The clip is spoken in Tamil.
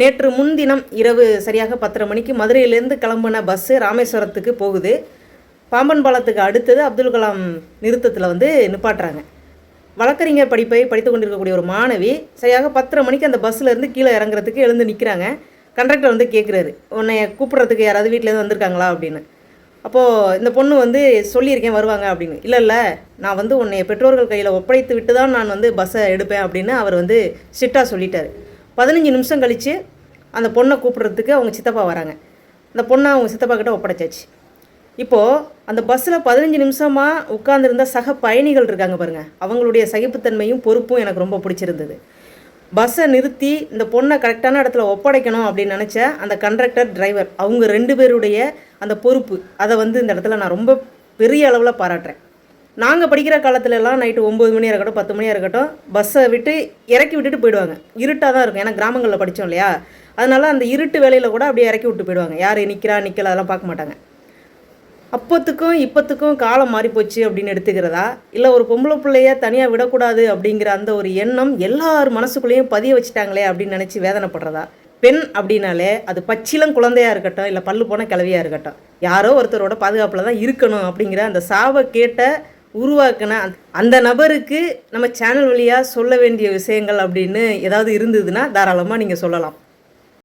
நேற்று முன்தினம் இரவு சரியாக பத்தரை மணிக்கு மதுரையிலேருந்து கிளம்புன பஸ்ஸு ராமேஸ்வரத்துக்கு போகுது. பாம்பன் பாலத்துக்கு அடுத்தது அப்துல் கலாம் நிறுத்தத்தில் வந்து நிப்பாட்டுறாங்க. வழக்கறிஞர் படிப்பை படித்து கொண்டிருக்கக்கூடிய ஒரு மாணவி சரியாக பத்தரை மணிக்கு அந்த பஸ்ஸிலேருந்து கீழே இறங்குறதுக்கு எழுந்து நிற்கிறாங்க கண்டக்டர் வந்து கேட்குறாரு உன்னை கூப்பிட்றதுக்கு யாராவது வீட்டிலேருந்து வந்திருக்காங்களா அப்படின்னு. அப்போது இந்த பொண்ணு வந்து சொல்லியிருக்கேன் வருவாங்க அப்படின்னு. இல்லை இல்லை நான் வந்து உன்னை பெற்றோர்கள் கையில் ஒப்படைத்து விட்டு தான் நான் வந்து பஸ்ஸை எடுப்பேன் அப்படின்னு அவர் வந்து ஸ்ட்ரிக்டாக சொல்லிட்டார். பதினஞ்சு நிமிஷம் கழித்து அந்த பொண்ணை கூப்பிட்றதுக்கு அவங்க சித்தப்பா வராங்க. அந்த பொண்ணை அவங்க சித்தப்பா கிட்ட ஒப்படைச்சாச்சு. இப்போது அந்த பஸ்ஸில் பதினஞ்சு நிமிஷமாக உட்காந்துருந்த சக பயணிகள் இருக்காங்க பாருங்கள் அவங்களுடைய சகிப்புத்தன்மையும் பொறுப்பும் எனக்கு ரொம்ப பிடிச்சிருந்தது. பஸ்ஸை நிறுத்தி இந்த பொண்ணை கரெக்டான இடத்துல ஒப்படைக்கணும் அப்படின்னு நினச்ச அந்த கண்டக்டர் டிரைவர் அவங்க ரெண்டு பேருடைய அந்த பொறுப்பு அதை வந்து இந்த இடத்துல நான் ரொம்ப பெரிய அளவில் பாராட்டுறேன். நாங்கள் படிக்கிற காலத்துலலாம் நைட்டு ஒம்பது மணியாக இருக்கட்டும் பத்து மணியாக இருக்கட்டும் பஸ்ஸை விட்டு இறக்கி விட்டுட்டு போயிடுவாங்க. இருட்டாக தான் இருக்கும். ஏன்னா கிராமங்களில் படித்தோம் இல்லையா? அதனால் அந்த இருட்டு வேலையில் கூட அப்படியே இறக்கி விட்டு போயிடுவாங்க. யார் நிற்கிறா நிற்கல அதெல்லாம் பார்க்க மாட்டாங்க. அப்போத்துக்கும் இப்போத்துக்கும் காலம் மாறி போச்சு அப்படின்னு எடுத்துக்கிறதா? இல்லை ஒரு பொம்பளை பிள்ளைய தனியாக விடக்கூடாது அப்படிங்கிற அந்த ஒரு எண்ணம் எல்லார் மனசுக்குள்ளேயும் பதிய வச்சுட்டாங்களே அப்படின்னு நினச்சி வேதனைப்படுறதா? பெண் அப்படின்னாலே அது பச்சிலம் குழந்தையாக இருக்கட்டும் இல்லை பல்லு போன கிளவியாக இருக்கட்டும். யாரோ ஒருத்தரோட பாதுகாப்பில் தான் இருக்கணும் அப்படிங்கிற அந்த சாவை கேட்ட உருவாக்கின அந்த- அந்த நபருக்கு நம்ம சேனல் வழியாக சொல்ல வேண்டிய விஷயங்கள் அப்படின்னு ஏதாவது இருந்ததுன்னா தாராளமாக நீங்கள் சொல்லலாம்.